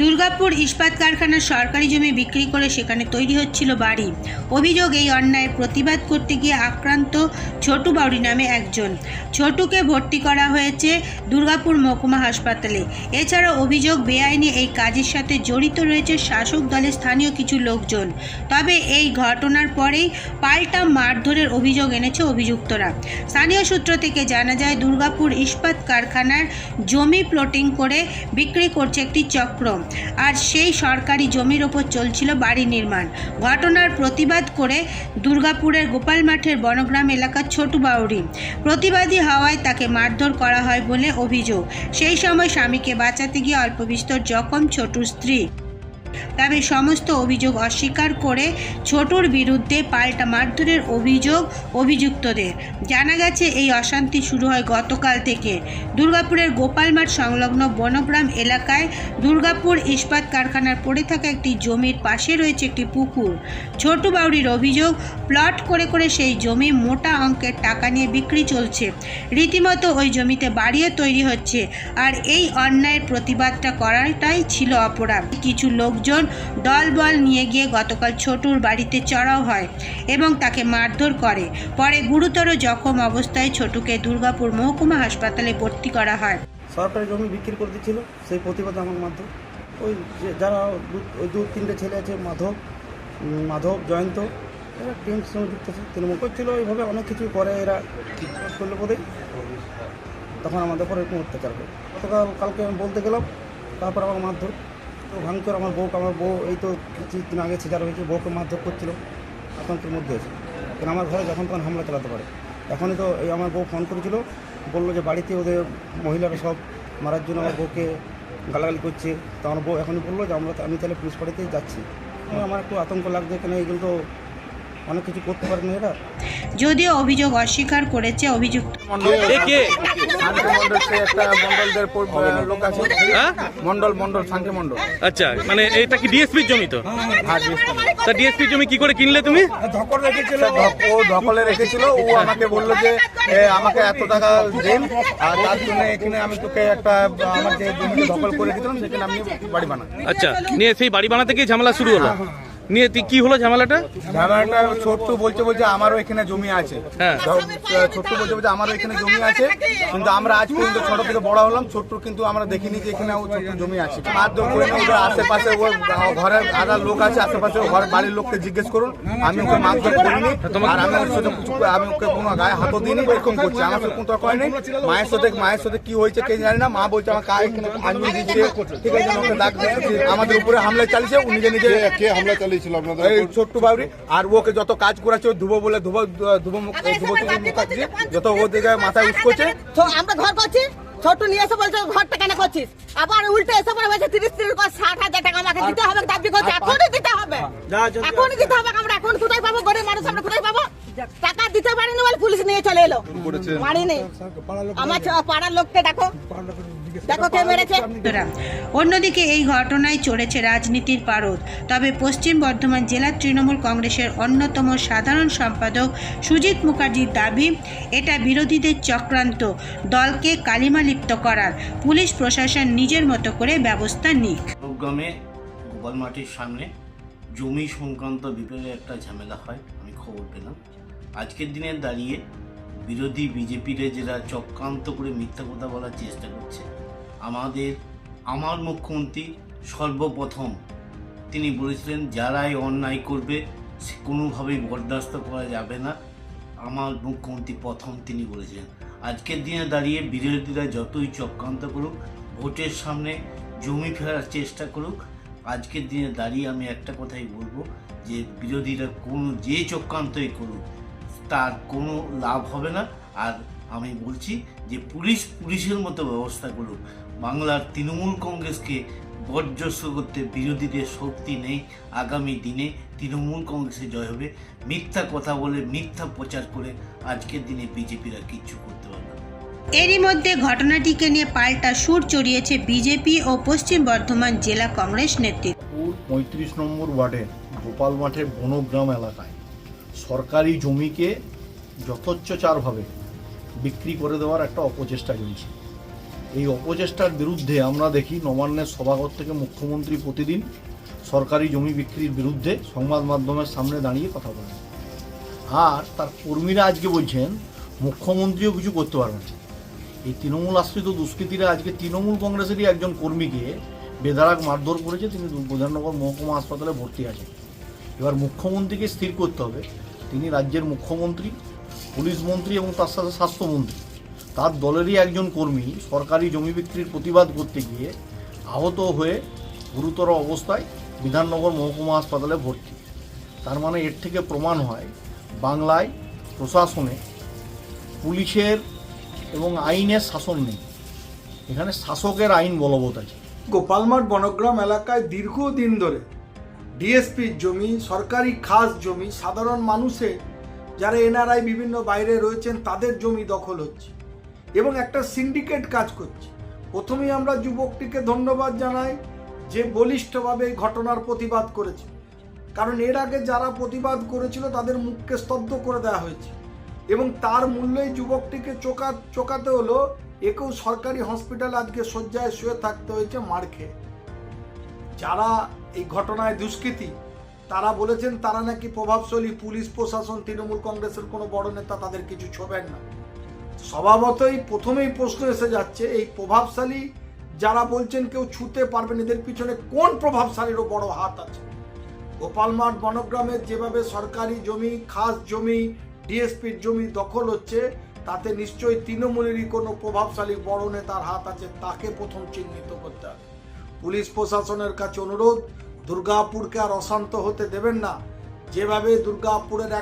দুর্গাপুর ইস্পাত কারখানার সরকারি জমি বিক্রি করে সেখানে তৈরি হচ্ছিল বাড়ি। অভিযোগ এই অন্যায়ের প্রতিবাদ করতে গিয়ে আক্রান্ত ছোটু বাউরি নামে একজন। ছোটুকে ভর্তি করা হয়েছে দুর্গাপুর মহকুমা হাসপাতালে। এছাড়া অভিযোগ বেআইনি এই কাজের সাথে জড়িত রয়েছে শাসক দলের স্থানীয় কিছু লোকজন। তবে এই ঘটনার পরেই পাল্টা মারধরের অভিযোগ এনেছে অভিযুক্তরা। স্থানীয় সূত্র থেকে জানা যায়, দুর্গাপুর ইস্পাত কারখানার জমি প্লটিং করে বিক্রি করছে একটি চক্র। আর সেই সরকারি জমির ওপর চলছিল বাড়ি নির্মাণ। ঘটনার প্রতিবাদ করে দুর্গাপুরের গোপাল মাঠের বনগ্রাম এলাকার ছোট বাউরি প্রতিবাদী হওয়ায় তাকে মারধর করা হয় বলে অভিযোগ। সেই সময় স্বামীকে বাঁচাতে গিয়ে অল্প বিস্তর জখম ছোটুর স্ত্রী। তবে সমস্ত অভিযোগ অস্বীকার করে ছোটুর বিরুদ্ধে পাল্টা মারধরের অভিযোগ অভিযুক্তদের। জানা গেছে, এই অশান্তি শুরু হয় গতকাল থেকে। দুর্গাপুরের গোপালমাঠ সংলগ্ন বনগ্রাম এলাকায় দুর্গাপুর ইস্পাত কারখানার পড়ে থাকা একটি জমির পাশে রয়েছে একটি পুকুর। ছোটু বাউরির অভিযোগ, প্লট করে করে সেই জমি মোটা অঙ্কের টাকা নিয়ে বিক্রি চলছে। রীতিমতো ওই জমিতে বাড়িও তৈরি হচ্ছে। আর এই অন্যায়ের প্রতিবাদটা করাটাই ছিল অপরাধ। কিছু লোকজন দলবল নিয়ে গিয়ে গতকাল ছোটুর বাড়িতে চড়াও হয় এবং তাকে মারধর করে। পরে গুরুতর জখম অবস্থায় ছোটুকে দুর্গাপুর মহকুমা হাসপাতালে ভর্তি করা হয়। সরকারি জমি বিক্রি করে দিচ্ছিল, সেই প্রতিবাদ আমার মাধ্যম। ওই যারা ওই দু তিনটে ছেলে আছে, মাধব মাধব, জয়ন্ত, এরা সঙ্গে যুক্ত আছে, তৃণমূল করছিল, এইভাবে অনেক কিছু করে এরা করলে বোধহয় তখন আমাদের পরে এরকম অত্যাচার করে গতকাল, কালকে আমি বলতে গেলাম, তারপর আমার মারধর ভাঙচুর আমার বউকে, আমার বউ এই তো কিছুদিন আগে ছেজার হয়েছে বউকে মারধর করছিল, আতঙ্কের মধ্যে কারণ আমার ঘরে যখন তখন হামলা চালাতে পারে। এখনই তো এই আমার বউ ফোন করেছিল, বলল যে বাড়িতে ওদের মহিলারা সব মারার জন্য আমার বউকে গালাগালি করছে। তো আমার বউ এখনই বলল যে আমরা আমি তাহলে পুলিশ বাড়িতেই যাচ্ছি। আমার একটু আতঙ্ক লাগছে কেন এইগুলো তো অনেক কিছু করতে পারে না এরা যদিও অভিযোগ অস্বীকার করেছে অভিযুক্ত। এ কে? শান্তি মন্ডল সে একটা মন্ডলদের প- লোক আছে। হ্যাঁ? মন্ডল মন্ডল শান্তি মন্ডল। আচ্ছা মানে এটা কি ডিএসপির জমি তো? হ্যাঁ DSP তা ডিএসপির জমি কি করে কিনলে তুমি? সে ধক- ও দখলে রেখেছিল। ও আমাকে বলল যে এ, আমাকে এত টাকা দেন আর তার জন্য এখানে আমি তোকে একটা আমার যে জমিটা দখল করে দিতাম সেখানে আমি বাড়ি বানাই আচ্ছা নিয়ে সেই বাড়ি বানাতে গিয়ে ঝামেলা শুরু হলো। নিয়ে কি হলো ঝামেলাটা? ঝামেলাটা ছোট্ট বলছে বলছে আমারও এখানে জমি আছে। হ্যাঁ। ছোট্ট বলছে বলছে আমারও এখানে জমি আছে। কিন্তু আমরা আজ পর্যন্ত ছোট থেকে বড় হলাম ছোট্ট কিন্তু আমরা দেখিনি যে এখানে ছোট্ট জমি আছে। মারধর করে ওদের আশেপাশে ওর ঘরে আদার লোক আছে আশেপাশে ঘর বাড়ির লোককে জিজ্ঞেস করুন। আমি ওকে মারধর করিনি আর আমি ওর সাথে আমি ওকে কোনো গায়ে হাতও দিইনি এরকম করছি। আমার সাথে কোনো তর্ক হয়নি মায়ের সাথে মায়ের সাথে কি হয়েছে কে জানি না। মা বলছে আমার কাজ এখানে আঙুল দিচ্ছে। ঠিক আছে ওকে ডাক দিচ্ছে আমাদের উপরে হামলা চালিয়েছে নিজে নিজে কে- হামলা চালিয়েছিল আপনাদের এই? ছোট্ট বাবরি আর ওকে যত কাজ করাচ্ছে ধুবো বলে ধুবো ধুবো মুখ ধুবো চুরি মুখ আছে যত ওদিকে মাথায় উস্কোছে তো আমরা ঘর করছি। ছোট নিয়ে এসে বলছে ঘরটা কেন করছিস? আবার উল্টে এসে পরে বলছে তিরিশ তিরিশ ষাট হাজার টাকা আমাকে দিতে হবে দাবি করছে এখনই দিতে হবে। এখনই দিতে হবে আমরা এখন কোথায় পাবো গরিব মানুষ আমরা কোথায় পাবো টাকা দিতে পারিনি বলে পুলিশ নিয়ে চলে এলো? মারিনি। আমার পাড়ার লোককে দেখো। অন্যদিকে এই ঘটনায় চড়েছে রাজনীতির পারদ। তবে পশ্চিম বর্ধমান জেলা তৃণমূল কংগ্রেসের অন্যতম সাধারণ সম্পাদক সুজিত মুখার্জির দাবি এটা বিরোধীদের চক্রান্ত। দলকে কালিমালিপ্ত করার। পুলিশ প্রশাসন নিজের মতো করে ব্যবস্থা নিক। গ্রামে গোপালমাটির সামনে জমি সংক্রান্ত বিপদে একটা ঝামেলা হয় আমি খবর পেলাম। আজকের দিনে দাঁড়িয়ে বিরোধী বিজেপির যারা চক্রান্ত করে মিথ্যা কথা বলার চেষ্টা করছে, আমাদের, আমার মুখ্যমন্ত্রী সর্বপ্রথম তিনি বলেছিলেন, যারাই অন্যায় করবে, সে কোনোভাবেই বরদাস্ত করা যাবে না। আমার মুখ্যমন্ত্রী প্রথম তিনি বলেছিলেন। আজকের দিনে দাঁড়িয়ে বিরোধীরা যতই চক্রান্ত করুক, ভোটের সামনে জমি ফেরার চেষ্টা করুক, আজকের দিনে দাঁড়িয়ে আমি একটা কথাই বলব যে, বিরোধীরা কোনো যে চক্রান্তই করুক তার কোনো লাভ হবে না। আর আমি বলছি যে পুলিশ পুলিশের মতো ব্যবস্থা করুক। বাংলার তৃণমূল কংগ্রেসকে বর্জস্ব করতে বিরোধীদের শক্তি নেই। আগামী দিনে তৃণমূল কংগ্রেসে জয় হবে। মিথ্যা কথা বলে মিথ্যা প্রচার করে আজকের দিনে বিজেপিরা কিচ্ছু করতে পারবে না। এরই মধ্যে ঘটনাটিকে নিয়ে পাল্টা সুর চড়িয়েছে বিজেপি ও পশ্চিম বর্ধমান জেলা কংগ্রেস নেতৃত্ব পঁয়ত্রিশ নম্বর ওয়ার্ডের গোপাল মাঠের বনগ্রাম এলাকায় সরকারি জমিকে যথোচ্চচারভাবে বিক্রি করে দেওয়ার একটা অপচেষ্টা চলছে। এই অপচেষ্টার বিরুদ্ধে আমরা দেখি নবান্নের সভাঘর থেকে মুখ্যমন্ত্রী প্রতিদিন সরকারি জমি বিক্রির বিরুদ্ধে সংবাদ মাধ্যমের সামনে দাঁড়িয়ে কথা বলেন। আর তার কর্মীরা আজকে বলছেন, মুখ্যমন্ত্রীও কিছু করতে পারবেন না। এই তৃণমূল আশ্রিত দুষ্কৃতীরা আজকে তৃণমূল কংগ্রেসেরই একজন কর্মীকে বেধারাক মারধর করেছে। তিনি প্রধাননগর মহকুমা হাসপাতালে ভর্তি আছেন। এবার মুখ্যমন্ত্রীকে স্থির করতে হবে। তিনি রাজ্যের মুখ্যমন্ত্রী, পুলিশ মন্ত্রী এবং তার সাথে স্বাস্থ্যমন্ত্রী তার দলেরই একজন কর্মী সরকারি জমি বিক্রির প্রতিবাদ করতে গিয়ে আহত হয়ে গুরুতর অবস্থায় বিধাননগর মহকুমা হাসপাতালে ভর্তি। তার মানে এর থেকে প্রমাণ হয়, বাংলায় প্রশাসনে পুলিশের এবং আইনের শাসন নেই। এখানে শাসকের আইন বলবৎ আছে। গোপালমাঠ বনগ্রাম এলাকায় দীর্ঘদিন ধরে ডিএসপির জমি, সরকারি খাস জমি, সাধারণ মানুষের যারা এনআরআই বিভিন্ন বাইরে রয়েছেন, তাদের জমি দখল হচ্ছে এবং একটা সিন্ডিকেট কাজ করছে। প্রথমেই আমরা যুবকটিকে ধন্যবাদ জানাই যে বলিষ্ঠভাবে এই ঘটনার প্রতিবাদ করেছে। কারণ এর আগে যারা প্রতিবাদ করেছিল, তাদের মুখকে স্তব্ধ করে দেওয়া হয়েছে এবং তার মূল্যেই যুবকটিকে চোকা, চোকাতে হলো। একেও সরকারি হসপিটাল আজকে শয্যায় শুয়ে থাকতে হয়েছে মার খেয়ে। যারা এই ঘটনায় দুষ্কৃতী। তারা বলেছেন, তারা নাকি প্রভাবশালী পুলিশ প্রশাসন, তৃণমূল কংগ্রেসের কোনো বড় নেতা তাদের কিছু ছোবেন না। স্বভাবতই প্রথমেই প্রশ্ন এসে যাচ্ছে, এই প্রভাবশালী যারা বলছেন কেউ ছুতে পারবেন, এদের পিছনে কোন প্রভাবশালীরও বড় হাত আছে? গোপালমাঠ বনগ্রামের যেভাবে সরকারি জমি, খাস জমি, ডিএসপির জমি দখল হচ্ছে, তাতে নিশ্চয়ই তৃণমূলেরই কোনো প্রভাবশালী বড় নেতার হাত আছে, তাকে প্রথম চিহ্নিত করতে হবে। পুলিশ প্রশাসনের কাছে অনুরোধ দুর্গাপুরকে আর অশান্ত হতে দেবেন না। যেভাবে দুর্গাপুরের